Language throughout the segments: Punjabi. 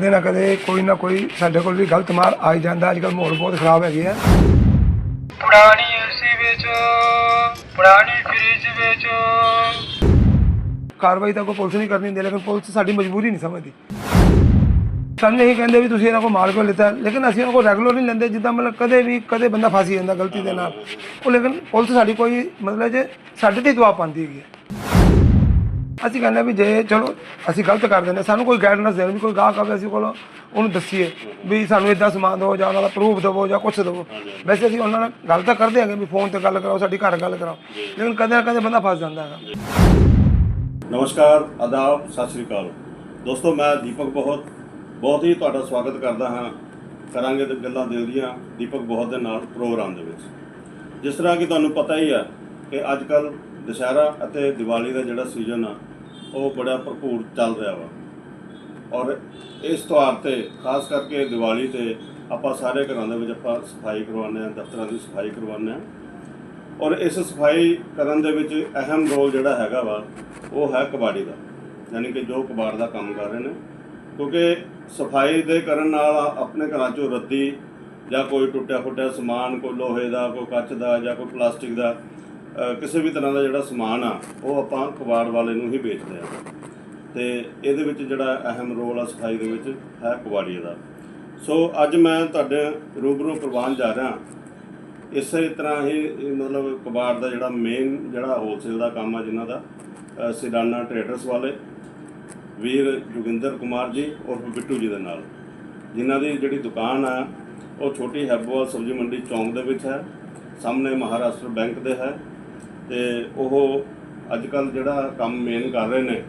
ਕਦੇ ਨਾ ਕਦੇ ਕੋਈ ਨਾ ਕੋਈ ਸਾਡੇ ਕੋਲ ਵੀ ਗਲਤ ਮਾਲ ਆ ਹੀ ਜਾਂਦਾ। ਅੱਜ ਕੱਲ੍ਹ ਮਾਹੌਲ ਬਹੁਤ ਖਰਾਬ ਹੈਗੇ ਆ। ਪੁਰਾਣੀ ਏਸੀ ਵੇਚੋ ਪੁਰਾਣੀ ਫ੍ਰਿਜ ਵੇਚੋ। ਕਾਰਵਾਈ ਤਾਂ ਕੋਈ ਪੁਲਿਸ ਨਹੀਂ ਕਰਨੀ ਹੁੰਦੀ ਲੇਕਿਨ ਪੁਲਿਸ ਸਾਡੀ ਮਜਬੂਰੀ ਨਹੀਂ ਸਮਝਦੀ। ਸਾਨੂੰ ਇਹ ਕਹਿੰਦੇ ਵੀ ਤੁਸੀਂ ਇਹਨਾਂ ਕੋਲ ਮਾਲ ਕਿਉਂ ਲਿੱਤਾ? ਲੇਕਿਨ ਅਸੀਂ ਉਹਨਾਂ ਕੋਲ ਰੈਗੂਲਰ ਨਹੀਂ ਲੈਂਦੇ ਜਿੱਦਾਂ ਮਤਲਬ ਕਦੇ ਵੀ ਕਦੇ ਬੰਦਾ ਫਸ ਜਾਂਦਾ ਗਲਤੀ ਦੇ ਨਾਲ। ਉਹ ਲੇਕਿਨ ਪੁਲਿਸ ਸਾਡੀ ਕੋਈ ਮਤਲਬ ਜੇ ਸਾਡੇ ਤੇ ਦਵਾ ਪਾਉਂਦੀ ਹੈਗੀ ਅਸੀਂ ਕਹਿੰਦੇ ਵੀ ਜੇ, ਚਲੋ, ਅਸੀਂ ਗਲਤ ਕਰ ਦਿੰਦੇ ਸਾਨੂੰ ਕੋਈ ਗਾਈਡੈਂਸ ਦੇਣ, ਵੀ ਕੋਈ ਗਾਹਕ ਆਵੇ ਅਸੀਂ ਕੋਲ, ਉਹਨੂੰ ਦੱਸੀਏ ਵੀ ਸਾਨੂੰ ਇਦਾਂ ਸਮਾਨ ਦਿਓ ਜਾਂ ਉਹਨਾਂ ਦਾ ਪ੍ਰੂਫ ਦਿਵੋ ਜਾਂ ਕੁਛ ਦਿਵੋ। ਵੈਸੇ ਅਸੀਂ ਉਹਨਾਂ ਨਾਲ ਗੱਲ ਤਾਂ ਕਰਦੇ ਹਾਂਗੇ ਵੀ ਫੋਨ ਤੇ ਗੱਲ ਕਰਾਓ, ਸਾਡੀ ਘਰ ਗੱਲ ਕਰਾਓ। ਲੇਕਿਨ ਕਦੇ ਨਾ ਕਦੇ ਬੰਦਾ ਫਸ ਜਾਂਦਾ ਹੈਗਾ। ਨਮਸਕਾਰ, ਆਦਾਬ, ਸਤਿ ਸ੍ਰੀ ਅਕਾਲ। ਦੋਸਤੋ, ਮੈਂ ਦੀਪਕ ਬਹੁਤ ਬਹੁਤ ਹੀ ਤੁਹਾਡਾ ਸਵਾਗਤ ਕਰਦਾ ਹਾਂ ਕਰਾਂਗੇ ਤੇ ਗੱਲਾਂ ਦਿਲ ਦੀਆਂ ਦੀਪਕ ਬਹੁਤ ਦੇ ਨਾਲ ਪ੍ਰੋਗਰਾਮ ਦੇ ਵਿੱਚ। ਜਿਸ ਤਰ੍ਹਾਂ ਕਿ ਤੁਹਾਨੂੰ ਪਤਾ ਹੀ ਹੈ ਕਿ ਅੱਜ ਕੱਲ੍ਹ ਦੁਸਹਿਰਾ ਅਤੇ ਦੀਵਾਲੀ ਦਾ ਜਿਹੜਾ ਸੀਜ਼ਨ ਆ, ਉਹ ਬੜਾ ਭਰਪੂਰ ਚੱਲ ਰਿਹਾ ਵਾ। ਔਰ ਇਸ ਤਿਉਹਾਰ ਤੇ, ਖਾਸ ਕਰਕੇ ਦੀਵਾਲੀ ਤੇ ਆਪਾਂ ਸਾਰੇ ਘਰਾਂ ਦੇ ਵਿੱਚ ਆਪਾਂ ਸਫ਼ਾਈ ਕਰਵਾਉਂਦੇ ਹਾਂ, ਦਫ਼ਤਰਾਂ ਦੀ ਸਫ਼ਾਈ ਕਰਵਾਉਂਦੇ ਹਾਂ। ਔਰ ਇਸ ਸਫ਼ਾਈ ਕਰਨ ਦੇ ਵਿੱਚ ਅਹਿਮ ਰੋਲ ਜਿਹੜਾ ਹੈਗਾ ਵਾ, ਉਹ ਹੈ ਕਬਾੜੀ ਦਾ। ਯਾਨੀ ਕਿ ਜੋ ਕਬਾੜ ਦਾ ਕੰਮ ਕਰ ਰਹੇ ਨੇ। ਕਿਉਂਕਿ ਸਫ਼ਾਈ ਦੇ ਕਰਨ ਨਾਲ ਆਪਣੇ ਘਰਾਂ ਚੋਂ ਰੱਦੀ ਜਾਂ ਕੋਈ ਟੁੱਟਿਆ ਫੁੱਟਿਆ ਸਮਾਨ, ਕੋਈ ਲੋਹੇ ਦਾ, ਕੋਈ ਕੱਚ ਦਾ ਜਾਂ ਕੋਈ ਪਲਾਸਟਿਕ ਦਾ ਕਿਸੇ ਵੀ ਤਰ੍ਹਾਂ ਦਾ ਜਿਹੜਾ ਸਮਾਨ ਆ ਉਹ ਆਪਾਂ ਕਬਾੜ ਵਾਲੇ ਨੂੰ ਹੀ ਵੇਚਦੇ ਆ। ਤੇ ਇਹਦੇ ਵਿੱਚ ਜਿਹੜਾ ਅਹਿਮ ਰੋਲ ਆ ਸਫ਼ਾਈ ਦੇ ਵਿੱਚ ਹੈ ਕਬਾੜੀਏ ਦਾ। ਸੋ ਅੱਜ ਮੈਂ ਤੁਹਾਡੇ ਰੂਬਰੂ ਪ੍ਰਵਾਨ ਜਾ ਰਿਹਾ। ਇਸੇ ਤਰ੍ਹਾਂ ਹੀ ਮਤਲਬ ਕਬਾੜ ਦਾ ਜਿਹੜਾ ਮੇਨ ਜਿਹੜਾ ਹੋਲਸੇਲ ਦਾ ਕੰਮ ਆ ਜਿਨ੍ਹਾਂ ਦਾ ਅ, ਸਿਡਾਨਾ ਟ੍ਰੇਡਰਸ ਵਾਲੇ ਵੀਰ ਜੋਗਿੰਦਰ ਕੁਮਾਰ ਜੀ ਔਰ ਬਿੱਟੂ ਜੀ ਦੇ ਨਾਲ। ਜਿਨ੍ਹਾਂ ਦੀ ਜਿਹੜੀ ਦੁਕਾਨ ਆ ਉਹ ਛੋਟੀ ਹੈਬੋਵਾਲ ਸਬਜ਼ੀ ਮੰਡੀ ਚੌਂਕ ਦੇ ਵਿੱਚ ਹੈ। ਸਾਹਮਣੇ ਮਹਾਰਾਸ਼ਟਰ ਬੈਂਕ ਦੇ ਹੈ। ਤੇ ਉਹ ਅੱਜ ਕੱਲ ਜਿਹੜਾ ਕੰਮ ਮੇਨ ਕਰ ਰਹੇ ਨੇ,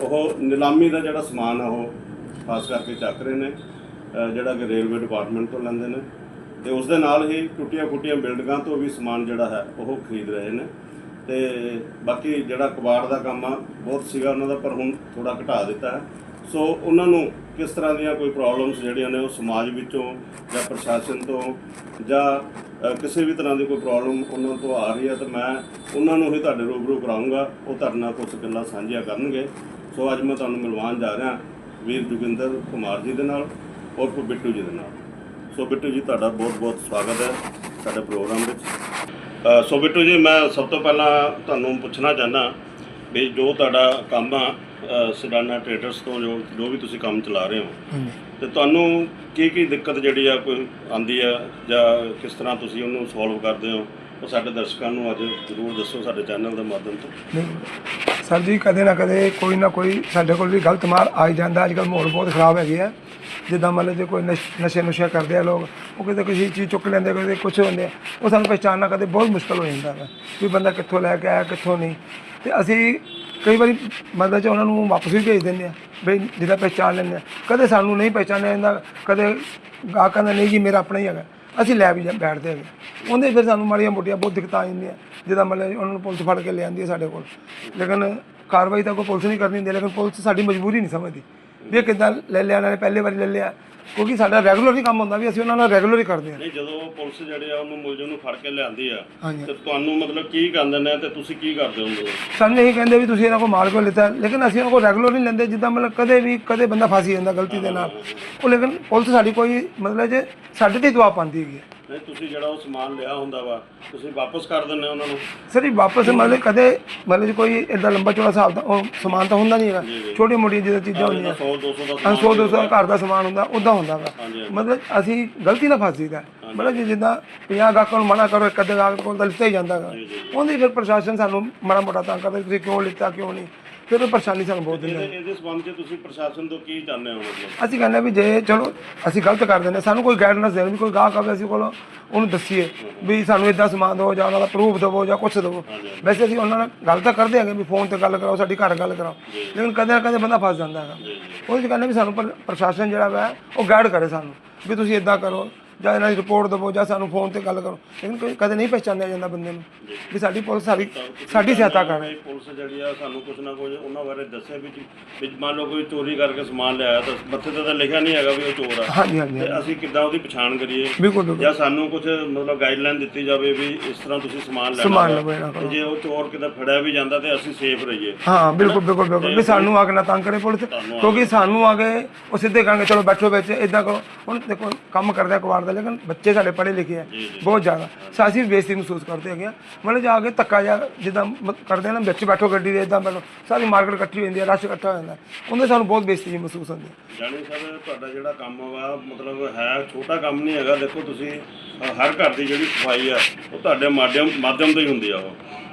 ਉਹ ਨਿਲਾਮੀ ਦਾ ਜਿਹੜਾ ਸਮਾਨ ਆ ਉਹ ਖਾਸ ਕਰਕੇ ਚੱਕ ਰਹੇ ਨੇ ਜਿਹੜਾ ਕਿ ਰੇਲਵੇ ਡਿਪਾਰਟਮੈਂਟ ਤੋਂ ਲੈਂਦੇ ਨੇ ਤੇ ਉਸ ਦੇ ਨਾਲ ਹੀ ਟੁੱਟੀਆਂ ਫੁੱਟੀਆਂ ਬਿਲਡਿੰਗਾਂ ਤੋਂ ਵੀ ਸਮਾਨ ਜਿਹੜਾ ਹੈ ਉਹ ਖਰੀਦ ਰਹੇ ਨੇ ਤੇ ਬਾਕੀ ਜਿਹੜਾ ਕਬਾੜ ਦਾ ਕੰਮ ਆ, ਬਹੁਤ ਸੀਗਾ ਉਹਨਾਂ ਦਾ, ਪਰ ਹੁਣ ਥੋੜਾ ਘਟਾ ਦਿੱਤਾ ਹੈ। ਸੋ ਉਹਨਾਂ ਨੂੰ ਕਿਸ ਤਰ੍ਹਾਂ ਦੀਆਂ ਕੋਈ ਪ੍ਰੋਬਲਮਸ ਜਿਹੜੀਆਂ ਨੇ ਉਹ ਸਮਾਜ ਵਿੱਚੋਂ ਜਾਂ ਪ੍ਰਸ਼ਾਸਨ ਤੋਂ ਜਾਂ ਕਿਸੇ ਵੀ ਤਰ੍ਹਾਂ ਦੀ ਕੋਈ ਪ੍ਰੋਬਲਮ ਉਹਨਾਂ ਤੋਂ ਆ ਰਹੀ ਹੈ ਤਾਂ ਮੈਂ ਉਹਨਾਂ ਨੂੰ ਹੀ ਤੁਹਾਡੇ ਰੂਬਰੂ ਕਰਾਉਂਗਾ ਉਹ ਤੁਹਾਡੇ ਨਾਲ ਕੁਝ ਗੱਲਾਂ ਸਾਂਝੀਆਂ ਕਰਨਗੇ। ਸੋ ਅੱਜ ਮੈਂ ਤੁਹਾਨੂੰ ਮਿਲਵਾਉਣ ਜਾ ਰਿਹਾ ਵੀਰ ਜੋਗਿੰਦਰ ਕੁਮਾਰ ਜੀ ਦੇ ਨਾਲ ਔਰ ਫਿਰ ਬਿੱਟੂ ਜੀ ਦੇ ਨਾਲ। ਸੋ ਬਿੱਟੂ ਜੀ, ਤੁਹਾਡਾ ਬਹੁਤ ਬਹੁਤ ਸਵਾਗਤ ਹੈ ਸਾਡੇ ਪ੍ਰੋਗਰਾਮ ਵਿੱਚ। ਸੋ ਬਿੱਟੂ ਜੀ, ਮੈਂ ਸਭ ਤੋਂ ਪਹਿਲਾਂ ਤੁਹਾਨੂੰ ਪੁੱਛਣਾ ਚਾਹਨਾ ਵੀ ਜੋ ਤੁਹਾਡਾ ਕੰਮ ਆ ਸਡਾਨਾ ਸਿਡਾਨਾ ਟ੍ਰੇਡਰਸ ਤੋਂ ਜੋ ਜੋ ਵੀ ਤੁਸੀਂ ਕੰਮ ਚਲਾ ਰਹੇ ਹੋ। ਤੇ ਤੁਹਾਨੂੰ ਕੀ ਕੀ ਦਿੱਕਤ ਜਿਹੜੀ ਆ ਕੋਈ ਆਂਦੀ ਆ ਜਾਂ ਕਿਸ ਤਰ੍ਹਾਂ ਤੁਸੀਂ ਉਹਨੂੰ ਸੋਲਵ ਕਰਦੇ ਹੋ? ਉਹ ਸਾਡੇ ਦਰਸ਼ਕਾਂ ਨੂੰ ਅੱਜ ਜ਼ਰੂਰ ਦੱਸੋ ਸਾਡੇ ਚੈਨਲ ਦੇ ਮਾਧਿਅਮ ਤੋਂ। ਨਹੀਂ, ਸਰ ਜੀ, ਕਦੇ ਨਾ ਕਦੇ ਕੋਈ ਨਾ ਕੋਈ ਸਾਡੇ ਕੋਲ ਵੀ ਗਲਤ ਮਾਲ ਆ ਹੀ ਜਾਂਦਾ। ਅੱਜ ਕੱਲ੍ਹ ਮਾਹੌਲ ਬਹੁਤ ਖਰਾਬ ਹੈਗੇ ਆ। ਜਿੱਦਾਂ ਮਤਲਬ ਜੇ ਕੋਈ ਨਸ਼- ਨਸ਼ੇ ਨੁਸ਼ੇ ਕਰਦੇ ਆ ਲੋਕ, ਉਹ ਕਿਤੇ ਕਿਸੇ ਚੀਜ਼ ਚੁੱਕ ਲੈਂਦੇ ਕਿਤੇ ਕੁਝ ਹੁੰਦੇ ਆ। ਉਹ ਸਾਨੂੰ ਪਛਾਣਨਾ ਕਦੇ ਬਹੁਤ ਮੁਸ਼ਕਲ ਹੋ ਜਾਂਦਾ ਹੈ ਵੀ ਬੰਦਾ ਕਿੱਥੋਂ ਲੈ ਕੇ ਆਇਆ, ਕਿੱਥੋਂ ਨਹੀਂ। ਤੇ ਅਸੀਂ ਕਈ ਵਾਰੀ ਮਤਲਬ ਚ ਉਹਨਾਂ ਨੂੰ ਵਾਪਸ ਵੀ ਭੇਜ ਦਿੰਦੇ ਆ ਬਈ ਜਿਹਦਾ ਪਹਿਚਾਣ ਲੈਂਦੇ ਆ ਕਦੇ ਸਾਨੂੰ ਨਹੀਂ ਪਹਿਚਾਣਿਆ ਜਾਂਦਾ, ਕਦੇ ਗਾਹਕਾਂ ਦਾ ਨਹੀਂ ਜੀ, ਮੇਰਾ ਆਪਣਾ ਹੀ ਹੈਗਾ। ਅਸੀਂ ਲੈ ਵੀ ਜਾ- ਬੈਠਦੇ ਹੈਗੇ। ਉਹਦੇ ਫਿਰ ਸਾਨੂੰ ਮਾੜੀਆਂ ਮੋਟੀਆਂ ਬਹੁਤ ਦਿੱਕਤਾਂ ਆ ਜਾਂਦੀਆਂ। ਜਿੱਦਾਂ ਮਤਲਬ ਉਹਨਾਂ ਨੂੰ ਪੁਲਿਸ ਫੜ ਕੇ ਲਿਆਂਦੀ ਹੈ ਸਾਡੇ ਕੋਲ। ਲੇਕਿਨ ਕਾਰਵਾਈ ਤਾਂ ਕੋਈ ਪੁਲਿਸ ਨਹੀਂ ਕਰਨੀ ਹੁੰਦੀ, ਲੇਕਿਨ ਪੁਲਿਸ ਸਾਡੀ ਮਜਬੂਰੀ ਨਹੀਂ ਸਮਝਦੀ। ਵੀ ਇਹ ਕਿੱਦਾਂ ਲੈ ਲਿਆ ਇਹਨਾਂ ਨੇ ਪਹਿਲੇ ਵਾਰੀ ਲੈ ਲਿਆ। ਕਿਉਂਕਿ ਸਾਡਾ ਰੈਗੂਲਰ ਹੀ ਕੰਮ ਹੁੰਦਾ ਵੀ ਅਸੀਂ ਉਹਨਾਂ ਨਾਲ ਰੈਗੂਲਰ ਹੀ ਕਰਦੇ ਹਾਂ। ਨਹੀਂ ਜਦੋਂ ਪੁਲਿਸ ਜਿਹੜੇ ਆ ਉਹਨੂੰ ਮੁਲਜ਼ਮ ਨੂੰ ਫੜ ਕੇ ਲਿਆਂਦੀ ਆ ਹਾਂਜੀ। ਤੇ ਤੁਹਾਨੂੰ ਮਤਲਬ ਕੀ ਕਹਿੰਦੇ ਨੇ ਤੇ ਤੁਸੀਂ ਕੀ ਕਰਦੇ ਹੋ ਸਾਨੂੰ ਇਹ ਕਹਿੰਦੇ ਵੀ ਤੁਸੀਂ ਇਹਨਾਂ ਕੋਲ ਮਾਲ ਕਿਉਂ ਲਿੱਤਾ ਲੇਕਿਨ ਅਸੀਂ ਉਹਨਾਂ ਕੋਲ ਰੈਗੂਲਰ ਨਹੀਂ ਲੈਂਦੇ ਜਿੱਦਾਂ ਮਤਲਬ ਕਦੇ ਵੀ ਕਦੇ ਬੰਦਾ ਫਸ ਜਾਂਦਾ ਗਲਤੀ ਦੇ ਨਾਲ। ਉਹ ਲੇਕਿਨ ਪੁਲਿਸ ਸਾਡੀ ਕੋਈ ਮਤਲਬ ਜੇ ਸਾਡੇ ਤੇ ਦਵਾ ਪਾਉਂਦੀ ਹੈਗੀ ਹੈ ਨਹੀਂ ਤੁਸੀਂ ਜਿਹੜਾ ਉਹ ਸਮਾਨ ਲਿਆ ਹੁੰਦਾ ਵਾ ਤੁਸੀਂ ਵਾਪਸ ਕਰ ਦਿੰਦੇ ਹੋ ਉਹਨਾਂ ਨੂੰ? ਸਰ ਇਹ ਵਾਪਸ ਮਤਲਬ ਕਦੇ ਮਤਲਬ ਜੇ ਕੋਈ ਇਦਾਂ ਲੰਬਾ ਚੌੜਾ ਹਿਸਾਬ ਦਾ ਉਹ ਸਮਾਨ ਤਾਂ ਹੁੰਦਾ ਨਹੀਂ ਹੈਗਾ। ਛੋਟੀ ਮੋਟੀ ਜਿਹੀ ਚੀਜ਼ਾਂ ਹੁੰਦੀਆਂ। 100 200 ਦਾ ਹਾਂ 100 200 ਘਰ ਦਾ ਸਮਾਨ ਹੁੰਦਾ ਉਦਾਂ ਹੁੰਦਾ ਵਾ। ਹਾਂਜੀ। ਮਤਲਬ ਅਸੀਂ ਗਲਤੀ ਨਾਲ ਫਸ ਜੀਦਾ ਮਤਲਬ ਜੇ ਜਿੱਦਾਂ 50 ਗਾਹਕਾਂ ਨੂੰ ਮਨਾ ਕਰੋ ਇੱਕ ਅੱਧੇ ਗਾਹਕ ਕੋਲ ਤਾਂ ਲਿੱਤਾ ਹੀ ਜਾਂਦਾ ਗਾ। ਉਹਦੀ ਫਿਰ ਪ੍ਰਸ਼ਾਸਨ ਸਾਨੂੰ ਮਾੜਾ ਮੋਟਾ ਤੰਗ ਕਰਦਾ ਤੁਸੀਂ ਕਿਉਂ ਲਿੱਤਾ ਕਿਉਂ ਨਹੀਂ? ਫਿਰ ਉਹ ਪਰੇਸ਼ਾਨੀ ਸਾਨੂੰ ਬਹੁਤ ਦਿੰਦੇ ਇਹਦੇ ਇਹਦੇ ਸੰਬੰਧ 'ਚ ਤੁਸੀਂ ਪ੍ਰਸ਼ਾਸਨ ਤੋਂ ਕੀ ਚਾਹੁੰਦੇ ਹੋ ਮਤਲਬ? ਅਸੀਂ ਕਹਿੰਦੇ ਵੀ ਜੇ ਚਲੋ ਅਸੀਂ ਗਲਤ ਕਰ ਦਿੰਦੇ ਸਾਨੂੰ ਕੋਈ ਗਾਈਡੈਂਸ ਦੇਣ ਵੀ ਕੋਈ ਗਾਹਕ ਆਵੇ ਅਸੀਂ ਕੋਲ ਉਹਨੂੰ ਦੱਸੀਏ ਵੀ ਸਾਨੂੰ ਇਦਾਂ ਸਮਾਨ ਦਿਓ ਜਾਂ ਉਹਨਾਂ ਦਾ ਪ੍ਰੂਫ ਦਿਵੋ ਜਾਂ ਕੁਛ ਦਿਵੋ। ਵੈਸੇ ਅਸੀਂ ਉਹਨਾਂ ਨਾਲ ਗੱਲ ਤਾਂ ਕਰਦੇ ਹੈਗੇ ਵੀ ਫੋਨ ਤੇ ਗੱਲ ਕਰਾਓ ਸਾਡੀ ਘਰ ਗੱਲ ਕਰਾਓ। ਲੇਕਿਨ ਕਦੇ ਨਾ ਕਦੇ ਬੰਦਾ ਫਸ ਜਾਂਦਾ ਹੈਗਾ। ਉਹ ਜੀ। ਕਹਿੰਦੇ ਵੀ ਸਾਨੂੰ ਪਰ- ਪ੍ਰਸ਼ਾਸਨ ਜਿਹੜਾ ਵਾ ਉਹ ਗਾਈਡ ਕਰੇ ਸਾਨੂੰ ਵੀ ਤੁਸੀਂ ਇਦਾਂ ਕਰੋ। ਜਾਂ ਇਹਨਾਂ ਦੀ ਰਿਪੋਰਟ ਦਿਵੋ ਜਾਂ ਸਾਨੂੰ ਫੋਨ ਤੇ ਗੱਲ ਕਰੋ। ਲੇਕਿਨ ਕੋਈ ਕਦੇ ਨਹੀਂ ਪਹਿਚਾਨਿਆ ਜਾਂਦਾ ਬੰਦੇ ਨੂੰ ਵੀ ਸਾਡੀ ਪੁਲਿਸ ਸਾਡੀ ਸਾਡੀ ਸਹਾਇਤਾ ਕਰ ਇਹ ਪੁਲਿਸ ਜਿਹੜੀ ਆ ਸਾਨੂੰ ਕੁਝ ਨਾ ਕੁਝ ਉਹਨਾਂ ਬਾਰੇ ਦੱਸੇ ਵੀ ਜੀ- ਵੀ ਮੰਨ ਲਓ ਕੋਈ ਚੋਰੀ ਕਰਕੇ ਸਮਾਨ ਲਿਆਇਆ ਤਾਂ ਮੱਥੇ ਤੇ ਤਾਂ ਲਿਖਿਆ ਨਹੀਂ ਹੈਗਾ ਵੀ ਉਹ ਚੋਰ ਆ। ਹਾਂਜੀ ਹਾਂਜੀ ਤੇ ਅਸੀਂ ਕਿੱਦਾਂ ਉਹਦੀ ਪਛਾਣ ਕਰੀਏ? ਬਿਲਕੁਲ ਬਿਲਕੁਲ। ਜਾਂ ਸਾਨੂੰ ਕੁਝ ਮਤਲਬ ਗਾਈਡਲਾਈਨ ਦਿੱਤੀ ਜਾਵੇ ਵੀ ਇਸ ਤਰ੍ਹਾਂ ਤੁਸੀਂ ਸਮਾਨ ਲੈਣਾ ਸਮਾਨ। ਲਵੋ ਇਹਨਾਂ ਤੇ ਕੋਲੋਂ। ਜੇ ਉਹ ਚੋਰ ਕਿਤੇ ਫੜਿਆ ਵੀ ਜਾਂਦਾ ਤੇ ਅਸੀਂ ਸੇਫ ਰਹੀਏ। ਹਾਂ ਬਿਲਕੁਲ ਬਿਲਕੁਲ ਬਿਲਕੁਲ। ਵੀ ਸਾਨੂੰ ਆ ਕੇ ਨਾ ਤੰਗ ਕਰੇ ਪੁਲਿਸ। ਕਿਉਂਕਿ ਸਾਨੂੰ ਆ ਕੇ ਉਹ ਸਿੱਧੇ ਕਹਾਂਗੇ ਚਲੋ ਬੈਠੋ ਵਿੱਚ ਇਦਾਂ ਕਰੋ। ਹੁਣ ਦੇਖੋ ਕੰਮ ਕਰਦੇ ਆ ਕੁਵਾਰ ਦਾ ਲੇਕਿਨ ਬੱਚੇ ਸਾਡੇ ਪੜ੍ਹੇ ਲਿਖੇ ਆ ਬਹੁਤ ਜ਼ਿਆਦਾ। ਸੋ ਅਸੀਂ ਬੇਇੱਜ਼ਤੀ ਮਹਿਸੂਸ ਕਰਦੇ ਹੈਗੇ ਆ। ਮਤਲਬ ਜਾ ਕੇ ਧੱਕਾ ਜਾ ਜਿੱਦਾਂ ਮ- ਕਰਦੇ ਆ ਨਾ ਵਿੱਚ ਬੈਠੋ ਗੱਡੀ ਦੇ ਇਦਾਂ ਬੈਠੋ ਸਾਰੀ ਮਾਰਕੀਟ ਇਕੱਠੀ ਹੋ ਜਾਂਦੀ ਹੈ ਰਸ਼ ਇਕੱਠਾ ਹੋ ਜਾਂਦਾ। ਉਹਦੇ ਸਾਨੂੰ ਬਹੁਤ ਬੇਇੱਜ਼ਤੀ ਜਿਹੀ ਮਹਿਸੂਸ ਹੁੰਦੀ ਹੈ ਜਾਣੀ ਸਰ ਤੁਹਾਡਾ ਜਿਹੜਾ ਕੰਮ ਵਾ ਮਤਲਬ ਹੈ ਛੋਟਾ ਕੰਮ ਨਹੀਂ ਹੈਗਾ। ਦੇਖੋ ਤੁਸੀਂ ਅ, ਹਰ ਘਰ ਦੀ ਜਿਹੜੀ ਸਫ਼ਾਈ ਆ ਉਹ ਤੁਹਾਡੇ ਮਾਧਿਅਮ ਮਾਧਿਅਮ ਤੋਂ ਹੀ ਹੁੰਦੀ ਆ ਉਹ।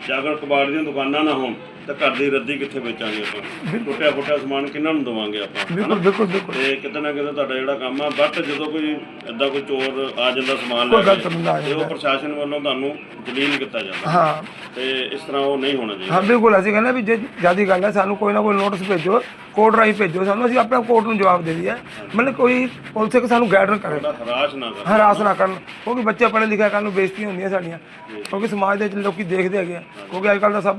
ਜੇ ਅਗਰ ਕਬਾੜ ਦੀਆਂ ਦੁਕਾਨਾਂ ਨਾ ਹੋਣ ਤਾਂ ਘਰ ਦੀ ਰੱਦੀ ਕਿੱਥੇ ਵੇਚਾਂਗੇ ਆਪਾਂ? ਟੁੱਟਿਆ ਫੁੱਟਿਆ ਸਮਾਨ ਕਿੰਨਾਂ ਨੂੰ ਦਵਾਂਗੇ ਆਪਾਂ ਬਿਲਕੁਲ ਬਿਲਕੁਲ ਬਿਲਕੁਲ। ਤੇ ਕਿਤੇ ਨਾ ਕਿਤੇ ਤੁਹਾਡਾ ਜਿਹੜਾ ਕੰਮ ਆ ਬਟ ਜਦੋਂ ਕੋਈ ਏਦਾਂ ਕੋਈ ਚੋਰ ਆ ਜਾਂਦਾ ਸਮਾਨ ਲੈ ਕੇ ਤੇ ਉਹ ਪ੍ਰਸ਼ਾਸਨ ਵੱਲੋਂ ਤੁਹਾਨੂੰ ਜਲੀਲ ਕੀਤਾ ਜਾਂਦਾ। ਹਾਂ। ਤੇ ਇਸ ਤਰ੍ਹਾਂ ਉਹ ਨਹੀਂ ਹੋਣਾ ਚਾਹੀਦਾ। ਹਾਂ ਬਿਲਕੁਲ ਅਸੀਂ ਕਹਿੰਦੇ ਵੀ ਜੇ ਜਿਆਦੀ ਗੱਲ ਹੈ ਸਾਨੂੰ ਕੋਈ ਨਾ ਕੋਈ ਨੋਟਿਸ ਭੇਜੋ। ਕੋਰਟ ਰਾਹੀਂ ਭੇਜੋ ਸਾਨੂੰ ਅਸੀਂ ਆਪਣਾ ਕੋਰਟ ਨੂੰ ਜਵਾਬ ਦੇ ਦਈਏ। ਮਤਲਬ ਕੋਈ ਪੁਲਿਸ ਕਿ ਸਾਨੂੰ ਗਾਈਡ ਕਰੇ। ਹਰਾਸ਼ ਨਾ ਕਰ। ਹਰਾਸ ਨਾ ਕਰਨ। ਕਿਉਂਕਿ ਬੱਚੇ ਪੜ੍ਹੇ ਲਿਖੇ ਕੱਲ ਨੂੰ ਬੇਇੱਜ਼ਤੀਆਂ ਹੁੰਦੀਆਂ ਸਾਡੀਆਂ। ਕਿਉਂਕਿ ਸਮਾਜ ਦੇ ਵਿੱਚ ਲੋਕੀ ਦੇਖਦੇ ਹੈਗੇ ਆ। ਕਿਉਂਕਿ ਅੱਜ ਕੱਲ੍ਹ ਤਾਂ ਸਭ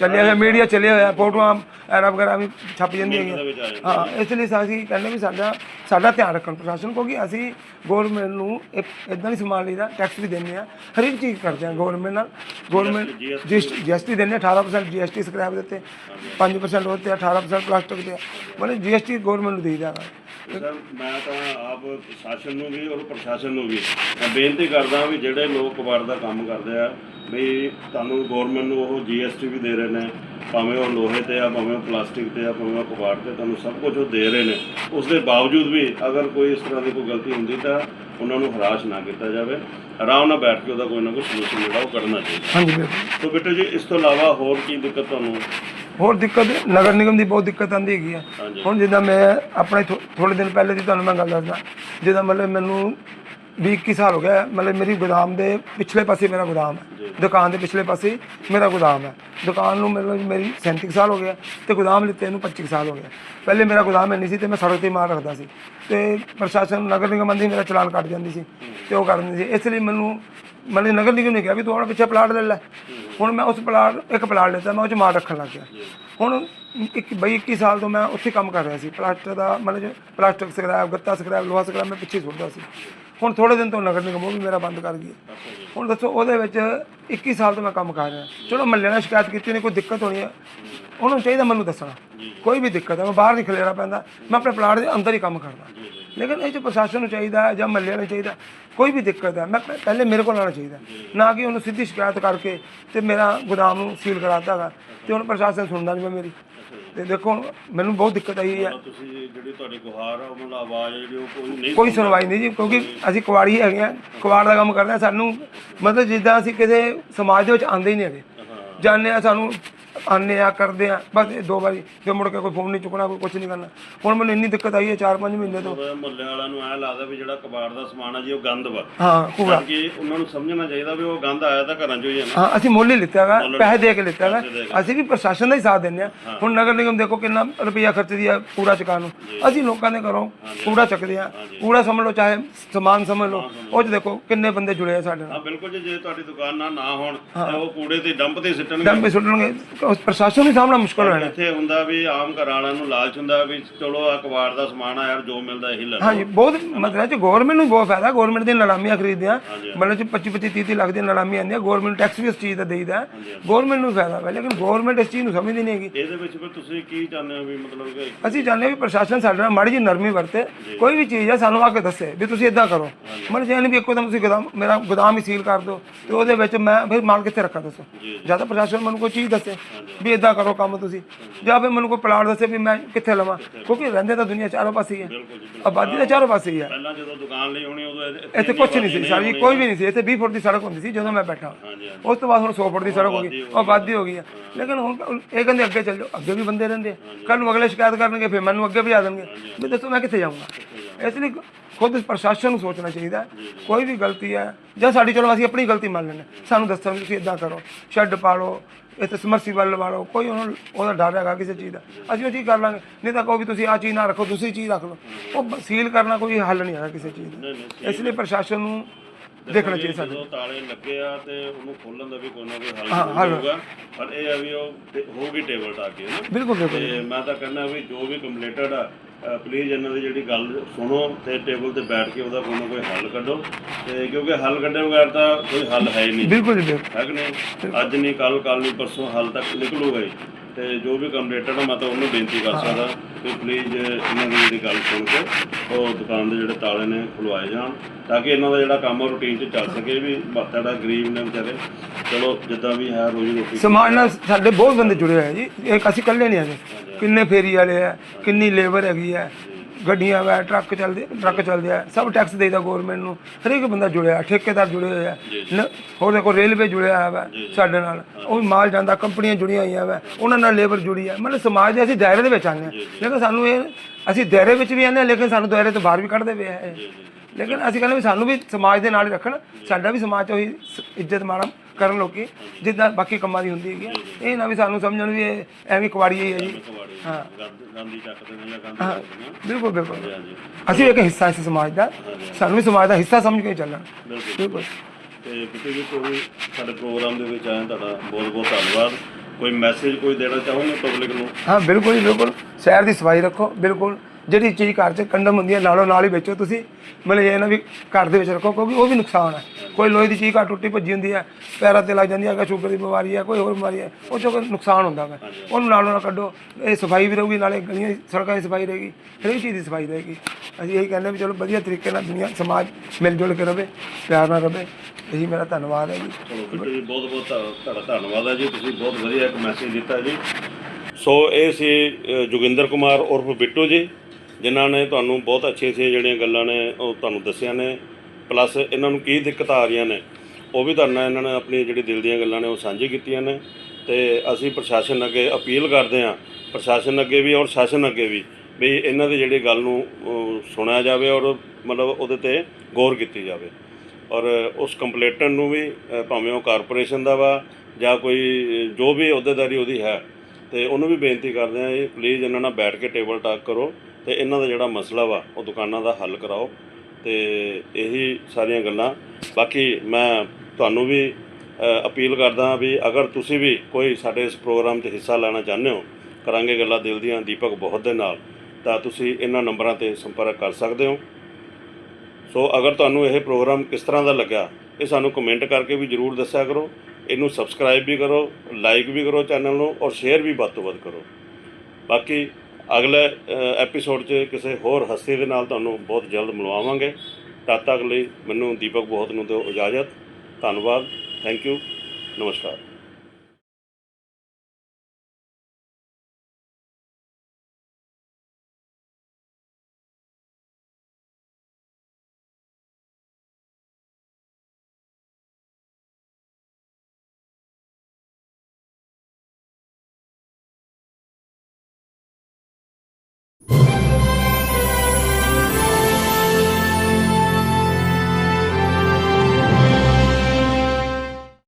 ਚੱਲਿਆ ਹੋਇਆ ਮੀਡੀਆ ਚੱਲਿਆ ਹੋਇਆ ਫੋਟੋਆਂ ਐਰਾ ਵਗੈਰਾ ਵੀ ਛਪ ਜਾਂਦੀਆਂ ਦੇ ਹੈਗੀਆਂ ਹਾਂ ਇਸ ਲਈ ਅਸੀਂ ਕਹਿੰਦੇ ਵੀ ਸਾਡਾ ਸਾਡਾ ਧਿਆਨ ਰੱਖਣ ਪ੍ਰਸ਼ਾਸਨ ਕਿਉਂਕਿ ਅਸੀਂ ਗਵਰਨਮੈਂਟ ਨੂੰ ਇਦਾਂ ਨਹੀਂ ਸਮਾਨ ਲਈਦਾ ਟੈਕਸ ਵੀ ਦਿੰਦੇ ਆ ਹਰ ਇੱਕ ਚੀਜ਼ ਕਰਦੇ ਆ ਗਵਰਨਮੈਂਟ ਨਾਲ। ਗਵਰਨਮੈਂਟ ਜੀਐਸਟੀ ਦਿੰਦੇ ਆ 18% ਜੀਐਸਟੀ ਸਕ੍ਰੈਪ ਦਿੱਤੇ 5% ਉਹ ਤੇ 18% ਪਲਾਸਟਿਕ ਤੇ ਮਤਲਬ ਜੀਐਸਟੀ ਗਵਰਨਮੈਂਟ ਨੂੰ ਦੇਈਦਾ ਸਰ ਮੈਂ ਤਾਂ ਆਪ ਸ਼ਾਸਨ ਨੂੰ ਵੀ ਔਰ ਪ੍ਰਸ਼ਾਸਨ ਨੂੰ ਵੀ ਮੈਂ ਬੇਨਤੀ ਕਰਦਾ ਵੀ ਜਿਹੜੇ ਲੋਕ ਕਬਾੜ ਦਾ ਕੰਮ ਕਰਦੇ ਆ ਵੀ ਤੁਹਾਨੂੰ ਗਵਰਨਮੈਂਟ ਨੂੰ ਉਹ ਜੀਐਸਟੀ ਵੀ ਦੇ ਰਹੇ ਨੇ ਭਾਵੇਂ ਉਹ ਲੋਹੇ ਤੇ ਆ ਭਾਵੇਂ ਉਹ ਪਲਾਸਟਿਕ ਤੇ ਆ ਭਾਵੇਂ ਉਹ ਕਬਾੜ ਤੇ ਤੁਹਾਨੂੰ ਸਭ ਕੁਝ ਉਹ ਦੇ ਰਹੇ ਨੇ। ਉਸ ਦੇ ਬਾਵਜੂਦ ਵੀ ਅਗਰ ਕੋਈ ਇਸ ਤਰ੍ਹਾਂ ਦੀ ਕੋਈ ਗਲਤੀ ਹੁੰਦੀ ਤਾਂ ਉਹਨਾਂ ਨੂੰ ਹਰਾਸ਼ ਨਾ ਕੀਤਾ ਜਾਵੇ। ਆਰਾਮ ਨਾਲ ਬੈਠ ਕੇ ਉਹਦਾ ਕੋਈ ਨਾ ਕੋਈ ਸੋਲੂਸ਼ਨ ਜਿਹੜਾ ਉਹ ਕੱਢਣਾ ਚਾਹੀਦਾ। ਹਾਂਜੀ ਬਿਲਕੁਲ। ਸੋ ਬੇਟੇ ਜੀ ਇਸ ਤੋਂ ਇਲਾਵਾ ਹੋਰ ਕੀ ਦਿੱਕਤ ਤੁਹਾਨੂੰ ਹੋਰ ਦਿੱਕਤ ਨਗਰ ਨਿਗਮ ਦੀ ਬਹੁਤ ਦਿੱਕਤ ਆਉਂਦੀ ਹੈਗੀ ਆ। ਹੁਣ ਜਿੱਦਾਂ ਮੈਂ ਆਪਣੇ ਥੋੜੇ ਦਿਨ ਪਹਿਲੇ ਦੀ ਤੁਹਾਨੂੰ ਮੈਂ ਗੱਲ ਦੱਸਦਾ ਜਿੱਦਾਂ ਮਤਲਬ ਮੈਨੂੰ 20 21 ਸਾਲ ਹੋ ਗਿਆ ਮਤਲਬ ਮੇਰੀ ਗੋਦਾਮ ਦੇ ਪਿਛਲੇ ਪਾਸੇ ਮੇਰਾ ਗੋਦਾਮ ਹੈ। ਦੁਕਾਨ ਦੇ ਪਿਛਲੇ ਪਾਸੇ ਮੇਰਾ ਗੋਦਾਮ ਹੈ। ਦੁਕਾਨ ਨੂੰ ਮਤਲਬ ਮੇਰੀ 37 ਸਾਲ ਹੋ ਗਿਆ ਤੇ ਗੋਦਾਮ ਲਿੱਤੇ ਨੂੰ 25 ਸਾਲ ਹੋ ਗਿਆ। ਪਹਿਲੇ ਮੇਰਾ ਗੋਦਾਮ ਹੈ ਨਹੀਂ ਸੀ ਤੇ ਮੈਂ ਸੜਕ ਤੇ ਮਾਲ ਰੱਖਦਾ ਸੀ। ਤੇ ਪ੍ਰਸ਼ਾਸਨ ਨਗਰ ਨਿਗਮ ਆਂਦੀ ਮੇਰਾ ਚਲਾਨ ਕੱਟ ਜਾਂਦੀ ਸੀ ਤੇ ਉਹ ਕਰ ਦਿੰਦੀ ਸੀ। ਇਸ ਲਈ ਮੈਨੂੰ ਮਤਲਬ ਨਗਰ ਨਿਗਮ ਨੇ ਕਿਹਾ ਵੀ ਤੂੰ ਆਪਣਾ ਪਿੱਛੇ ਪਲਾਟ ਲੈ ਲੈ ਹੁਣ ਮੈਂ ਉਸ ਪਲਾਟ ਇੱਕ ਪਲਾਟ ਲਿੱਤਾ ਮੈਂ ਉਹ 'ਚ ਮਾਲ ਰੱਖਣ ਲੱਗ ਗਿਆ ਹੁਣ ਇੱਕ ਬਈ 21 ਸਾਲ ਤੋਂ ਮੈਂ ਉੱਥੇ ਕੰਮ ਕਰ ਰਿਹਾ ਸੀ ਪਲਾਸਟਿਕ ਦਾ ਮਤਲਬ ਪਲਾਸਟਿਕ ਸਕ੍ਰੈਪ ਗੱਤਾ ਸਕ੍ਰੈਪ ਲੋਹਾ ਸਕ੍ਰੈਪ ਮੈਂ ਪਿੱਛੇ ਸੁੱਟਦਾ ਸੀ ਹੁਣ ਥੋੜੇ ਦਿਨ ਤੋਂ ਨਗਰ ਨਿਗਮ ਉਹ ਵੀ ਮੇਰਾ ਬੰਦ ਕਰ ਗਈ ਹੁਣ ਦੱਸੋ ਉਹਦੇ ਵਿੱਚ 21 ਸਾਲ ਤੋਂ ਮੈਂ ਕੰਮ ਕਰ ਰਿਹਾ ਚਲੋ ਮਹੱਲੇ ਨਾਲ ਸ਼ਿਕਾਇਤ ਕੀਤੀ ਨਹੀਂ ਕੋਈ ਦਿੱਕਤ ਹੋਣੀ ਹੈ ਉਹਨੂੰ ਚਾਹੀਦਾ ਮੈਨੂੰ ਦੱਸਣਾ ਕੋਈ ਵੀ ਦਿੱਕਤ ਹੈ ਮੈਂ ਬਾਹਰ ਨਹੀਂ ਖਲੇਰਾ ਪੈਂਦਾ ਮੈਂ ਆਪਣੇ ਪਲਾਟ ਦੇ ਅੰਦਰ ਹੀ ਕੰਮ ਕਰਦਾ ਲੇਕਿਨ ਇਹ 'ਚ ਪ੍ਰਸ਼ਾਸਨ ਨੂੰ ਚਾਹੀਦਾ ਹੈ ਜਾਂ ਮਹੱਲੇ ਨੂੰ ਚਾਹੀਦਾ ਕੋਈ ਵੀ ਦਿੱਕਤ ਹੈ। ਮੈਂ ਪ- ਪਹਿਲੇ ਮੇਰੇ ਕੋਲ ਆਉਣਾ ਚਾਹੀਦਾ ਨਾ ਕਿ ਉਹਨੂੰ ਸਿੱਧੀ ਸ਼ਿਕਾਇਤ ਕਰਕੇ ਤੇ ਮੇਰਾ ਗੋਦਾਮ ਨੂੰ ਸੀਲ ਕਰਾਤਾ ਹੈਗਾ ਤੇ ਹੁਣ ਪ੍ਰਸ਼ਾਸਨ ਸੁਣਦਾ ਨਹੀਂ ਪਿਆ ਮੇਰੀ। ਤੇ ਦੇਖੋ ਹੁਣ ਮੈਨੂੰ ਬਹੁਤ ਦਿੱਕਤ ਆਈ ਹੈ। ਤੁਸੀਂ ਜਿਹੜੀ ਤੁਹਾਡੀ ਗੁਹਾਰ ਆ ਉਹਨਾਂ ਦਾ ਆਵਾਜ਼ ਜਿਹੜੀ ਉਹ ਕੋਈ ਨਹੀਂ ਕੋਈ ਸੁਣਵਾਈ ਨਹੀਂ ਜੀ ਕਿਉਂਕਿ ਅਸੀਂ ਕੁਵਾੜੀ ਹੈਗੇ ਆ ਕੁਵਾੜ ਦਾ ਕੰਮ ਕਰਦੇ ਆ ਸਾਨੂੰ ਮਤਲਬ ਜਿੱਦਾਂ ਅਸੀਂ ਕਿਸੇ ਸਮਾਜ ਦੇ ਵਿੱਚ ਆਂਦੇ ਹੀ ਨਹੀਂ ਹੈਗੇ। ਜਾਣਦੇ ਆ ਸਾਨੂੰ ਆਉਂਦੇ ਆ ਕਰਦੇ ਆ। ਬਸ ਇਹ ਦੋ ਵਾਰੀ ਫਿਰ ਮੁੜ ਕੇ ਕੋਈ ਫੋਨ ਨਹੀਂ ਚੁੱਕਣਾ ਕੋਈ ਕੁਝ ਨਹੀਂ ਕਰਨਾ। ਹੁਣ ਮੈਨੂੰ ਇੰਨੀ ਦਿੱਕਤ ਆਈ ਹੈ 4-5 ਮਹੀਨੇ ਤੋਂ। ਮੁਹੱਲੇ ਵਾਲਿਆਂ ਨੂੰ ਐ ਲੱਗਦਾ ਵੀ ਜਿਹੜਾ ਕਬਾੜ ਦਾ ਸਮਾਨ ਆ ਜੀ ਉਹ ਗੰਦ ਵਾ। ਹਾਂ ਕੂੜਾ। ਕਿ ਉਹਨਾਂ ਨੂੰ ਸਮਝਣਾ ਚਾਹੀਦਾ ਵੀ ਉਹ ਗੰਦ ਆਇਆ ਤਾਂ ਘਰਾਂ ਚੋਂ ਹੀ ਆ ਨਾ। ਹਾਂ ਅਸੀਂ ਮੁੱਲ ਹੀ ਲਿੱਤਾ ਹੈਗਾ ਪੈਸੇ ਦੇ ਕੇ ਲਿੱਤਾ ਹੈਗਾ ਅਸੀਂ ਵੀ ਪ੍ਰਸ਼ਾਸਨ ਦਾ ਹੀ ਸਾਥ ਦਿੰਦੇ ਆ। ਹੁਣ ਨਗਰ ਨਿਗਮ ਦੇਖੋ ਕਿੰਨਾ ਰੁਪਈਆ ਖਰਚਦੀ ਆ ਕੂੜਾ ਚੁਕਾਉਣ ਨੂੰ। ਅਸੀਂ ਲੋਕਾਂ ਦੇ ਘਰੋਂ ਕੂੜਾ ਚੱਕਦੇ ਆ। ਕੂੜਾ ਸਮਝ ਲਓ ਚਾਹੇ ਸਮਾਨ ਸਮਝ ਲਓ ਉਹ ਚ ਦੇਖੋ ਕਿੰਨੇ ਬੰਦੇ ਜੁੜੇ ਆ ਸਾਡੇ ਨਾਲ। ਹਾਂ ਬਿਲਕੁਲ ਜੀ ਤੁਹਾਡੀ ਦੁਕਾਨ ਨਾ ਨਾ ਹੋਣ ਤਾਂ ਉਹ ਕੂੜੇ ਤੇ ਡੰਪ ਤੇ ਸਿੱਟਣਗੇ। ਡੰਬੇ ਸੁੱਟਣਗੇ। ਉਸ ਪ੍ਰਸ਼ਾਸਨ ਨੂੰ ਸਾਹਮਣਾ ਮੁਸ਼ਕਲ ਹੋ ਜਾਣਾ। ਇੱਥੇ ਹੁੰਦਾ ਵੀ ਆਮ ਘਰਾਂ ਵਾਲਿਆਂ ਨੂੰ ਲਾਲਚ ਹੁੰਦਾ ਵੀ ਚਲੋ ਆ ਕਬਾੜ ਦਾ ਸਮਾਨ ਆ ਯਾਰ ਜੋ ਮਿਲਦਾ ਇਹੀ ਲੈ ਲਓ। ਹਾਂਜੀ ਬਹੁਤ ਮਤਲਬ ਚ ਗਵਰਨਮੈਂਟ ਨੂੰ ਬਹੁਤ ਫਾਇਦਾ ਗਵਰਨਮੈਂਟ ਦੀਆਂ ਨਲਾਮੀਆਂ ਖਰੀਦਦੇ ਆ। ਮਤਲਬ ਚ 25 25 30 30 ਲੱਖ ਦੀਆਂ ਨਲਾਮੀਆਂ ਆਉਂਦੀਆਂ ਗਵਰਨਮੈਂਟ ਟੈਕਸ ਵੀ ਉਸ ਚੀਜ਼ ਦਾ ਦੇਈਦਾ। ਗਵਰਨਮੈਂਟ ਨੂੰ ਫਾਇਦਾ ਹੈ ਲੇਕਿਨ ਗਵਰਨਮੈਂਟ ਇਸ ਚੀਜ਼ ਨੂੰ ਸਮਝਦੀ ਨਹੀਂ ਹੈਗੀ। ਇਹਦੇ ਵਿੱਚ ਫਿਰ ਤੁਸੀਂ ਕੀ ਚਾਹੁੰਦੇ ਹੋ ਵੀ ਮਤਲਬ ਕਿ ਅਸੀਂ ਚਾਹੁੰਦੇ ਹਾਂ ਵੀ ਪ੍ਰਸ਼ਾਸਨ ਸਾਡੇ ਨਾਲ ਮਾੜੀ ਜਿਹੀ ਨਰਮੀ ਵਰਤੇ। ਕੋਈ ਵੀ ਚੀਜ਼ ਆ ਸਾਨੂੰ ਆ ਕੇ ਦੱਸੇ ਵੀ ਤੁਸੀਂ ਇਦਾਂ ਕਰੋ। ਮਨ ਜੇ ਨਹੀਂ ਵੀ ਇੱਕੋ ਦਮ ਤੁਸੀਂ ਗੋਦਾਮ ਮੇਰਾ ਗੋਦਾਮ ਹੀ ਸੀਲ ਕਰ ਦਿਓ। ਤੇ ਉਹਦੇ ਵਿੱਚ ਮੈਂ ਫਿਰ ਮਾਲ ਕਿੱਥੇ ਰੱਖਾਂ ਦੱਸੋ। ਜਾਂ ਤਾਂ ਪ੍ਰਸ਼ਾਸਨ ਮੈਨੂੰ ਕੋਈ ਚੀਜ਼ ਦੱਸੇ। ਵੀ ਇਦਾਂ ਕਰੋ ਕੰਮ ਤੁਸੀਂ। ਜਾਂ ਫਿਰ ਮੈਨੂੰ ਕੋਈ ਪਲਾਟ ਦੱਸੇ ਵੀ ਮੈਂ ਕਿੱਥੇ ਲਵਾਂ। ਕਿਉਂਕਿ ਰਹਿੰਦੇ ਤਾਂ ਦੁਨੀਆ ਚਾਰੋਂ ਪਾਸੇ ਹੀ ਹੈ। ਆਬਾਦੀ ਤਾਂ ਚਾਰੋਂ ਪਾਸੇ ਹੀ ਹੈ। ਪਹਿਲਾਂ ਜਦੋਂ ਦੁਕਾਨ ਲਈ ਹੋਣੀ ਉਦੋਂ ਇੱਥੇ ਕੁਝ ਨਹੀਂ ਸੀ। ਸਾਰੀ ਕੋਈ ਵੀ ਨਹੀਂ ਸੀ। ਇੱਥੇ 20 ਫੁੱਟ ਦੀ ਸੜਕ ਹੁੰਦੀ ਸੀ ਜਦੋਂ ਮੈਂ ਬੈਠਾ। ਉਸ ਤੋਂ ਬਾਅਦ ਹੁਣ 100 ਫੁੱਟ ਦੀ ਸੜਕ ਹੋ ਗਈ। ਉਹ ਆਬਾਦੀ ਹੋ ਗਈ ਹੈ। ਲੇਕਿਨ ਹੁਣ ਇਹ ਕਹਿੰਦੇ ਅੱਗੇ ਚੱਲ ਜਾਓ। ਅੱਗੇ ਵੀ ਬੰਦੇ ਰਹਿੰਦੇ ਕੱਲ ਨੂੰ ਅਗਲੇ ਸ਼ਿਕਾਇਤ ਕਰਨਗੇ ਫਿਰ ਮੈਨੂੰ ਅੱਗੇ ਭਜਾ ਦੇਣਗੇ। ਵੀ ਦੱਸੋ ਮੈਂ ਕਿੱਥੇ ਜਾਊਂਗਾ? ਇਸ ਲਈ ਖੁਦ ਪ੍ਰਸ਼ਾਸਨ ਨੂੰ ਸੋਚਣਾ ਚਾਹੀਦਾ। ਕੋਈ ਵੀ ਗਲਤੀ ਹੈ ਜਾਂ ਸਾਡੀ ਚਲੋ ਅਸੀਂ ਆਪਣੀ ਗਲਤੀ ਮੰਨ ਲੈਂਦੇ। ਸਾਨੂੰ ਦੱਸਣ ਤੁਸੀਂ ਇਦਾਂ ਕਰੋ। ਸ਼ੈੱਡ ਪਾ ਲਓ ਇੱਥੇ ਸਮਰਸੀਬਲ ਲਵਾ ਲਓ ਕੋਈ ਉਹਨੂੰ ਉਹਦਾ ਡਰ ਹੈਗਾ ਕਿਸੇ ਚੀਜ਼ ਦਾ। ਅਸੀਂ ਉਹ ਚੀਜ਼ ਕਰ ਲਾਂਗੇ। ਨਹੀਂ ਤਾਂ ਕਹੋ ਵੀ ਤੁਸੀਂ ਆ ਚੀਜ਼ ਨਾ ਰੱਖੋ ਦੂਸਰੀ ਚੀਜ਼ ਰੱਖ ਲਓ। ਉਹ ਸੀਲ ਕਰਨਾ ਕੋਈ ਹੱਲ ਨਹੀਂ ਹੈਗਾ ਕਿਸੇ ਚੀਜ਼ ਦਾ। ਇਸ ਲਈ ਪ੍ਰਸ਼ਾਸਨ ਨੂੰ ਦੇਖਣਾ ਚਾਹੀਦਾ ਸਾਡੇ ਜਦੋਂ ਤਾਲੇ ਲੱਗੇ ਆ ਤੇ ਉਹਨੂੰ ਖੋਲਣ ਦਾ ਵੀ ਕੋਈ ਨਾ ਕੋਈ ਹੱਲ ਹੋਊਗਾ। ਪਰ ਇਹ ਆ ਵੀ ਉਹ ਹੋਊਗੀ ਟੇਬਲ ਟਾਕ ਬਿਲਕੁਲ ਬਿਲਕੁਲ। ਮੈਂ ਤਾਂ ਕਹਿੰਦਾ ਵੀ ਜੋ ਵੀ ਕੰਪਲੀਟਡ ਆ ਪਲੀਜ਼ ਇਹਨਾਂ ਦੀ ਜਿਹੜੀ ਗੱਲ ਸੁਣੋ ਤੇ ਟੇਬਲ ਤੇ ਬੈਠ ਕੇ ਉਹਦਾ ਕੋਈ ਨਾ ਕੋਈ ਹੱਲ ਕੱਢੋ। ਤੇ ਕਿਉਂਕਿ ਹੱਲ ਕੱਢੇ ਬਗੈਰ ਤਾਂ ਕੋਈ ਹੱਲ ਹੈ ਹੀ ਨਹੀਂ। ਬਿਲਕੁਲ ਜੀ ਹੈ ਕਿ ਨਹੀਂ? ਅੱਜ ਨਹੀਂ ਕੱਲ ਕੱਲ ਨਹੀਂ ਪਰਸੋਂ ਹੱਲ ਤੱਕ ਨਿਕਲੂਗਾ ਹੀ ਤੇ ਜੋ ਵੀ ਕੰਪਲੀਟਡ ਆ ਮੈਂ ਤਾਂ ਉਹਨੂੰ ਬੇਨਤੀ ਕਰ ਸਕਦਾ ਕਿ ਪਲੀਜ਼ ਇਹਨਾਂ ਦੀ ਜਿਹੜੀ ਗੱਲ ਸੁਣ ਕੇ ਉਹ ਦੁਕਾਨ ਦੇ ਜਿਹੜੇ ਤਾਲੇ ਨੇ ਖੁਲਵਾਏ ਜਾਣ ਤਾਂ ਕਿ ਇਹਨਾਂ ਦਾ ਜਿਹੜਾ ਕੰਮ ਰੂਟੀਨ 'ਚ ਚੱਲ ਸਕੇ ਵੀ ਮਾਤਾ ਗਰੀਬ ਨੇ ਵਿਚਾਰੇ। ਚਲੋ ਜਿੱਦਾਂ ਵੀ ਹੈ ਰੋਜੀ ਰੋਟੀ ਸਮਾਜ ਨਾਲ ਸਾਡੇ ਬਹੁਤ ਬੰਦੇ ਜੁੜੇ ਹੋਏ ਆ ਜੀ। ਇਹ ਅਸੀਂ ਇਕੱਲੇ ਨਹੀਂ ਹੈਗੇ। ਕਿੰਨੇ ਫੇਰੀ ਵਾਲੇ ਆ ਕਿੰਨੀ ਲੇਬਰ ਹੈਗੀ ਹੈ ਗੱਡੀਆਂ ਵਾ ਟਰੱਕ ਚੱਲਦੇ ਟਰੱਕ ਚੱਲਦੇ ਆ ਸਭ ਟੈਕਸ ਦੇਈਦਾ ਗਵਰਨਮੈਂਟ ਨੂੰ ਹਰੇਕ ਬੰਦਾ ਜੁੜਿਆ ਠੇਕੇਦਾਰ ਜੁੜੇ ਹੋਏ ਆ ਨ- ਹੋਰ ਦੇਖੋ ਰੇਲਵੇ ਜੁੜਿਆ ਹੋਇਆ ਵਾ ਸਾਡੇ ਨਾਲ ਉਹ ਵੀ ਮਾਲ ਜਾਂਦਾ ਕੰਪਨੀਆਂ ਜੁੜੀਆਂ ਹੋਈਆਂ ਵਾ ਉਹਨਾਂ ਨਾਲ ਲੇਬਰ ਜੁੜੀ ਆ ਮਤਲਬ ਸਮਾਜ ਦੇ ਅਸੀਂ ਦਾਇਰੇ ਦੇ ਵਿੱਚ ਆਉਂਦੇ ਹਾਂ ਲੇਕਿਨ ਸਾਨੂੰ ਇਹ ਅਸੀਂ ਦਾਇਰੇ ਵਿੱਚ ਵੀ ਆਉਂਦੇ ਹਾਂ ਲੇਕਿਨ ਸਾਨੂੰ ਦਾਇਰੇ ਤੋਂ ਬਾਹਰ ਵੀ ਕੱਢਦੇ ਪਏ ਆ ਇਹ। ਲੇਕਿਨ ਅਸੀਂ ਕਹਿੰਦੇ ਵੀ ਸਾਨੂੰ ਵੀ ਸਮਾਜ ਦੇ ਨਾਲ ਹੀ ਰੱਖਣ ਸਾਡਾ ਵੀ ਸਮਾਜ 'ਚ ਉਹੀ ਸ- ਇੱਜ਼ਤ ਮਾਣ ਕਰਨ ਲੋਕੀ ਜਿੱਦਾਂ ਬਾਕੀ ਕੰਮਾਂ ਦੀ ਹੁੰਦੀ ਹੈਗੀ ਆ। ਇਹ ਨਾ ਵੀ ਸਾਨੂੰ ਸਮਝਣ ਵੀ ਇਹ ਐਵੇਂ ਕੁਆੜੀ ਹੀ ਹੈ ਜੀ। ਕਵਾੜੀ ਹਾਂ। ਗੰਦ- ਗਾਂਧੀ ਚੱਕਦੇ ਨੇ ਜਾਂ ਨੇ ਬਿਲਕੁਲ ਬਿਲਕੁਲ। ਹਾਂਜੀ ਅਸੀਂ ਇੱਕ ਹਿੱਸਾ ਇਸ ਸਮਾਜ ਦਾ ਸਾਨੂੰ ਵੀ ਸਮਾਜ ਦਾ ਹਿੱਸਾ ਸਮਝ ਕੇ ਚੱਲਣਾ। ਬਿਲਕੁਲ। ਬਿਲਕੁਲ। ਤੇ ਕਿਤੇ ਵੀ ਕੋਈ ਸਾਡੇ ਪ੍ਰੋਗਰਾਮ ਦੇ ਵਿੱਚ ਆਏ ਤੁਹਾਡਾ ਬਹੁਤ ਬਹੁਤ ਧੰਨਵਾਦ। ਕੋਈ ਮੈਸੇਜ ਕੋਈ ਦੇਣਾ ਚਾਹੋਗੇ ਪਬਲਿਕ ਨੂੰ? ਹਾਂ ਬਿਲਕੁਲ ਜੀ ਬਿਲਕੁਲ। ਸ਼ਹਿਰ ਦੀ ਸਫ਼ਾਈ ਰੱਖੋ ਬਿਲਕੁਲ। ਜਿਹੜੀ ਚੀਜ਼ ਘਰ 'ਚ ਕੰਡਮ ਹੁੰਦੀ ਹੈ ਨਾਲੋਂ ਨਾਲ ਹੀ ਵੇਚੋ ਤੁਸੀਂ। ਮਤਲਬ ਇਹ ਨਾ ਵੀ ਘਰ ਦੇ ਵਿੱਚ ਰੱਖੋ ਕਿਉਂਕਿ ਉਹ ਵੀ ਨੁਕਸਾਨ ਹੈ। ਕੋਈ ਲੋਹੇ ਦੀ ਚੀਜ਼ ਘਰ ਟੁੱਟੀ ਭੱਜੀ ਹੁੰਦੀ ਹੈ ਪੈਰਾਂ ਤੇ ਲੱਗ ਜਾਂਦੀ ਹੈ ਅगर ਸ਼ੂਗਰ ਦੀ ਬਿਮਾਰੀ ਹੈ ਕੋਈ ਹੋਰ ਬਿਮਾਰੀ ਹੈ ਉਹ 'ਚੋਂ ਨੁਕਸਾਨ ਹੁੰਦਾ ਹੈ ਉਹਨੂੰ ਨਾਲੋਂ ਨਾਲ ਕੱਢੋ ਇਹ ਸਫ਼ਾਈ ਵੀ ਰਹੂਗੀ ਨਾਲੇ ਗਲੀਆਂ ਦੀ ਸੜਕਾਂ ਦੀ ਸਫ਼ਾਈ ਰਹੇਗੀ ਹਰੇਕ ਚੀਜ਼ ਦੀ ਸਫ਼ਾਈ ਰਹੇਗੀ। ਅਸੀਂ ਇਹੀ ਕਹਿੰਦੇ ਵੀ ਚਲੋ ਵਧੀਆ ਤਰੀਕੇ ਨਾਲ ਦੁਨੀਆ ਸਮਾਜ ਮਿਲ ਜੁਲ ਕੇ ਰਹੇ ਪਿਆਰ ਨਾਲ ਰਹੇ ਇਹੀ ਮੇਰਾ ਧੰਨਵਾਦ ਹੈ ਜੀ। ਚਲੋ ਬਿੱਟੂ ਜੀ ਬਹੁਤ ਬਹੁਤ ਧੰਨ- ਤੁਹਾਡਾ ਧੰਨਵਾਦ ਹੈ ਜੀ। ਤੁਸੀਂ ਬਹੁਤ ਵਧੀਆ ਇੱਕ ਮੈਸੇਜ ਦਿੱਤਾ ਜੀ। ਸੋ ਇਹ ਸੀ ਅ, ਜੋਗਿੰਦਰ ਕੁਮਾਰ ਉਰਫ ਬਿੱਟੂ ਜੀ। ਜਿਨ੍ਹਾਂ ਨੇ ਤੁਹਾਨੂੰ ਬਹੁਤ ਅੱਛੇ ਅੱਛੇ ਜਿਹੜੀਆਂ ਗੱਲਾਂ ਨੇ, ਉਹ ਤੁਹਾਨੂੰ ਦੱਸਿਆ ਨੇ ਪਲੱਸ ਇਹਨਾਂ ਨੂੰ ਕੀ ਦਿੱਕਤਾਂ ਆ ਰਹੀਆਂ ਨੇ, ਉਹ ਵੀ ਤੁਹਾਡੇ ਨਾਲ ਇਹਨਾਂ ਨੇ ਆਪਣੀ ਜਿਹੜੀ ਦਿਲ ਦੀਆਂ ਗੱਲਾਂ ਨੇ, ਉਹ ਸਾਂਝੀ ਕੀਤੀਆਂ ਨੇ। ਤੇ ਅਸੀਂ ਪ੍ਰਸ਼ਾਸਨ ਅੱਗੇ ਅਪੀਲ ਕਰਦੇ ਹਾਂ, ਪ੍ਰਸ਼ਾਸਨ ਅੱਗੇ ਵੀ ਔਰ ਸ਼ਾਸਨ ਅੱਗੇ ਵੀ ਵੀ ਇਹਨਾਂ ਦੀ ਜਿਹੜੀ ਗੱਲ ਨੂੰ ਸੁਣਿਆ ਜਾਵੇ ਔਰ ਮਤਲਬ ਉਹਦੇ ਤੇ ਗੌਰ ਕੀਤੀ ਜਾਵੇ। ਔਰ ਉਸ ਕੰਪਲੇਂਟਰ ਨੂੰ ਵੀ ਭਾਵੇਂ ਉਹ ਕਾਰਪੋਰੇਸ਼ਨ ਦਾ ਵਾ ਜਾਂ ਕੋਈ ਜੋ ਵੀ ਅਹੁਦੇਦਾਰੀ ਉਹਦੀ ਹੈ, ਤੇ ਉਹਨੂੰ ਵੀ ਬੇਨਤੀ ਕਰਦੇ ਆ ਇਹ ਪਲੀਜ਼ ਇਹਨਾਂ ਨਾਲ ਬੈਠ ਕੇ ਟੇਬਲ ਟਾਕ ਕਰੋ। ਤੇ ਇਹਨਾਂ ਦਾ ਜਿਹੜਾ ਮਸਲਾ ਵਾ, ਉਹ ਦੁਕਾਨਾਂ ਦਾ ਹੱਲ ਕਰਾਓ ਤੇ ਇਹੀ ਸਾਰੀਆਂ ਗੱਲਾਂ। ਬਾਕੀ ਮੈਂ ਤੁਹਾਨੂੰ ਵੀ ਅਪੀਲ ਕਰਦਾ ਵੀ ਅਗਰ ਤੁਸੀਂ ਵੀ ਕੋਈ ਸਾਡੇ ਇਸ ਪ੍ਰੋਗਰਾਮ 'ਚ ਹਿੱਸਾ ਲੈਣਾ ਚਾਹੁੰਦੇ ਹੋ, ਕਰਾਂਗੇ ਗੱਲਾਂ ਦਿਲ ਦੀਆਂ ਦੀਪਕ ਬਹੁਤ ਦੇ ਨਾਲ, ਤਾਂ ਤੁਸੀਂ ਇਹਨਾਂ ਨੰਬਰਾਂ ਤੇ ਸੰਪਰਕ ਕਰ ਸਕਦੇ ਹੋ। ਸੋ ਅਗਰ ਤੁਹਾਨੂੰ ਇਹ ਪ੍ਰੋਗਰਾਮ ਕਿਸ ਤਰ੍ਹਾਂ ਦਾ ਲੱਗਾ ਇਹ ਸਾਨੂੰ ਕਮੈਂਟ ਕਰਕੇ ਵੀ ਜਰੂਰ ਦੱਸਿਆ ਕਰੋ। ਇਹਨੂੰ ਸਬਸਕ੍ਰਾਈਬ ਵੀ ਕਰੋ, ਲਾਈਕ ਵੀ ਕਰੋ ਚੈਨਲ ਨੂੰ ਔਰ ਸ਼ੇਅਰ ਵੀ ਵੱਧ ਤੋਂ ਵੱਧ ਕਰੋ। ਬਾਕੀ ਅਗਲੇ ਐਪੀਸੋਡ 'ਚ ਕਿਸੇ ਹੋਰ ਹਸਤੀ ਦੇ ਨਾਲ ਤੁਹਾਨੂੰ ਬਹੁਤ ਜਲਦ ਮਿਲਵਾਵਾਂਗੇ। ਤਦ ਤੱਕ ਲਈ ਮੈਨੂੰ ਦੀਪਕ ਬਹੁਤ ਨੂੰ ਦਿਓ ਇਜਾਜ਼ਤ। ਧੰਨਵਾਦ। ਥੈਂਕ ਯੂ ਨਮਸਕਾਰ।